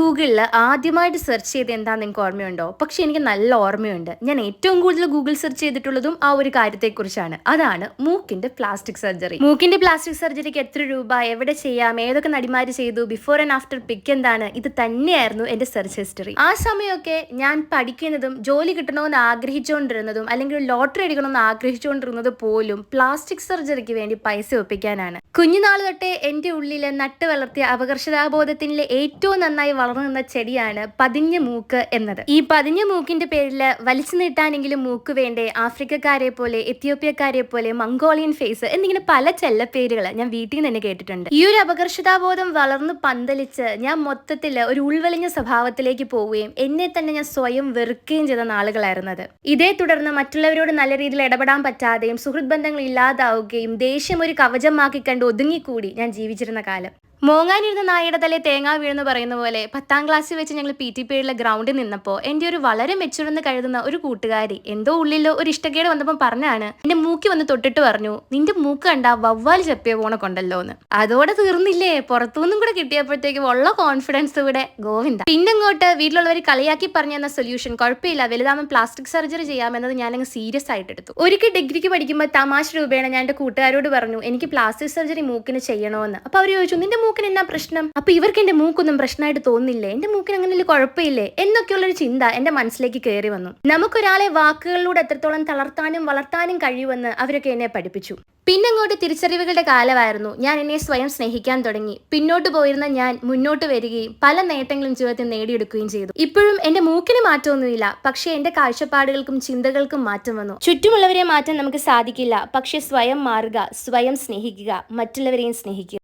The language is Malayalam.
ഗൂഗിളിൽ ആദ്യമായിട്ട് സെർച്ച് ചെയ്ത് എന്താണെന്ന് നിങ്ങൾക്ക് ഓർമ്മയുണ്ടോ? പക്ഷെ എനിക്ക് നല്ല ഓർമ്മയുണ്ട്. ഞാൻ ഏറ്റവും കൂടുതൽ ഗൂഗിൾ സെർച്ച് ചെയ്തിട്ടുള്ളതും ആ ഒരു കാര്യത്തെക്കുറിച്ചാണ്. അതാണ് മൂക്കിന്റെ പ്ലാസ്റ്റിക് സർജറി മൂക്കിന്റെ പ്ലാസ്റ്റിക് സർജറിക്ക് എത്ര രൂപ എവിടെ ചെയ്യാം ഏതൊക്കെ നടിമാര് ചെയ്തു ബിഫോർ ആൻഡ് ആഫ്റ്റർ പിക്ക് എന്താണ് ഇത് തന്നെയായിരുന്നു എന്റെ സെർച്ച് ഹിസ്റ്ററി ആ സമയമൊക്കെ ഞാൻ പഠിക്കുന്നതും ജോലി കിട്ടണമെന്ന് ആഗ്രഹിച്ചുകൊണ്ടിരുന്നതും അല്ലെങ്കിൽ ലോട്ടറി അടിക്കണമെന്ന് ആഗ്രഹിച്ചുകൊണ്ടിരുന്നത് പോലും പ്ലാസ്റ്റിക് സർജറിക്ക് വേണ്ടി പൈസ ഒപ്പിക്കാനാണ്. കുഞ്ഞുനാൾ തൊട്ടേ എന്റെ ഉള്ളിൽ നട്ട് വളർത്തിയ അപകർഷതാബോധത്തിലെ ഏറ്റവും നന്നായി വളർന്നു നിന്ന ചെടിയാണ് പതിഞ്ഞ മൂക്ക് എന്നത്. ഈ പതിഞ്ഞ മൂക്കിന്റെ പേരിൽ വലിച്ചു നീട്ടാനെങ്കിലും മൂക്ക് വേണ്ടേ ആഫ്രിക്കക്കാരെ പോലെ എത്യോപ്യക്കാരെ പോലെ മംഗോളിയൻ ഫേസ് എന്നിങ്ങനെ പല ചെല്ലപ്പേരുകൾ ഞാൻ വീട്ടിൽ നിന്ന് തന്നെ കേട്ടിട്ടുണ്ട്. ഈ ഒരു അപകർഷതാബോധം വളർന്നു പന്തലിച്ച് ഞാൻ മൊത്തത്തിൽ ഒരു ഉൾവലിഞ്ഞ സ്വഭാവത്തിലേക്ക് പോവുകയും എന്നെ തന്നെ ഞാൻ സ്വയം വെറുക്കുകയും ചെയ്ത നാളുകളായിരുന്നത് ഇതേ തുടർന്ന് മറ്റുള്ളവരോട് നല്ല രീതിയിൽ ഇടപെടാൻ പറ്റാതെയും സുഹൃത് ബന്ധങ്ങൾ ഇല്ലാതാവുകയും ദേഷ്യം ഒരു കവചമാക്കി കണ്ട് ഒതുങ്ങിക്കൂടി ഞാൻ ജീവിച്ചിരുന്ന കാലം. മോങ്ങാനിരുന്ന നായയുടെ തലേ തേങ്ങ വീഴുന്ന പറയുന്ന പോലെ പത്താം ക്ലാസ്സിൽ വെച്ച് ഞങ്ങൾ പി ടി പിയുടെ ഗ്രൗണ്ടിൽ നിന്നപ്പോൾ എന്റെ ഒരു വളരെ മെച്ചുറന്ന് കരുതുന്ന ഒരു കൂട്ടുകാരി എന്തോ ഉള്ളിലോ ഒരു ഇഷ്ടക്കേട് വന്നപ്പോൾ പറഞ്ഞാണ് എന്റെ മൂക്കി വന്ന് തൊട്ടിട്ട് പറഞ്ഞു നിന്റെ മൂക്ക് കണ്ട വവ്വാൽ ചെപ്പിയ പോണ കൊണ്ടല്ലോ എന്ന് അതോടെ തീർന്നില്ലേ പുറത്തുനിന്നും കൂടെ കിട്ടിയപ്പോഴത്തേക്ക് ഉള്ള കോൺഫിഡൻസ് ഇവിടെ ഗോവിന്ദ. പിന്നെ ഇങ്ങോട്ട് വീട്ടിലുള്ളവർ കളിയാക്കി പറഞ്ഞു തന്ന സൊല്യൂഷൻ കുഴപ്പമില്ല വലുതാമൻ പ്ലാസ്റ്റിക് സർജറി ചെയ്യാമെന്നത് അങ്ങ് സീരിയസ് ആയിട്ട് എടുത്തു. ഒരിക്കൽ ഡിഗ്രിക്ക് പഠിക്കുമ്പോൾ തമാശ രൂപേണ ഞാൻ എന്റെ കൂട്ടുകാരോട് പറഞ്ഞു എനിക്ക് പ്ലാസ്റ്റിക് സർജറി മൂക്കിന് ചെയ്യണമെന്ന് അപ്പോൾ അവർ ചോദിച്ചു നിന്റെ മൂക്കിന് എന്നാ പ്രശ്നം? അപ്പൊ ഇവർക്ക് എന്റെ മൂക്കൊന്നും പ്രശ്നമായിട്ട് തോന്നില്ലേ? എന്റെ മൂക്കിന് അങ്ങനെ കുഴപ്പമില്ലേ? എന്നൊക്കെയുള്ളൊരു ചിന്ത എന്റെ മനസ്സിലേക്ക് കയറി വന്നു. നമുക്കൊരാളെ വാക്കുകളിലൂടെ എത്രത്തോളം തളർത്താനും വളർത്താനും കഴിയുമെന്ന് അവരൊക്കെ എന്നെ പഠിപ്പിച്ചു. പിന്നങ്ങോട്ട് തിരിച്ചറിവുകളുടെ കാലമായിരുന്നു. ഞാൻ എന്നെ സ്വയം സ്നേഹിക്കാൻ തുടങ്ങി. പിന്നോട്ട് പോയിരുന്ന ഞാൻ മുന്നോട്ട് വരികയും പല നേട്ടങ്ങളും ജീവിതത്തിൽ നേടിയെടുക്കുകയും ചെയ്തു. ഇപ്പോഴും എന്റെ മൂക്കിന് മാറ്റമൊന്നുമില്ല. പക്ഷേ എന്റെ കാഴ്ചപ്പാടുകൾക്കും ചിന്തകൾക്കും മാറ്റം വന്നു. ചുറ്റുമുള്ളവരെ മാറ്റാൻ നമുക്ക് സാധിക്കില്ല. പക്ഷെ സ്വയം മാറുക സ്വയം സ്നേഹിക്കുക മറ്റുള്ളവരെയും സ്നേഹിക്കുക.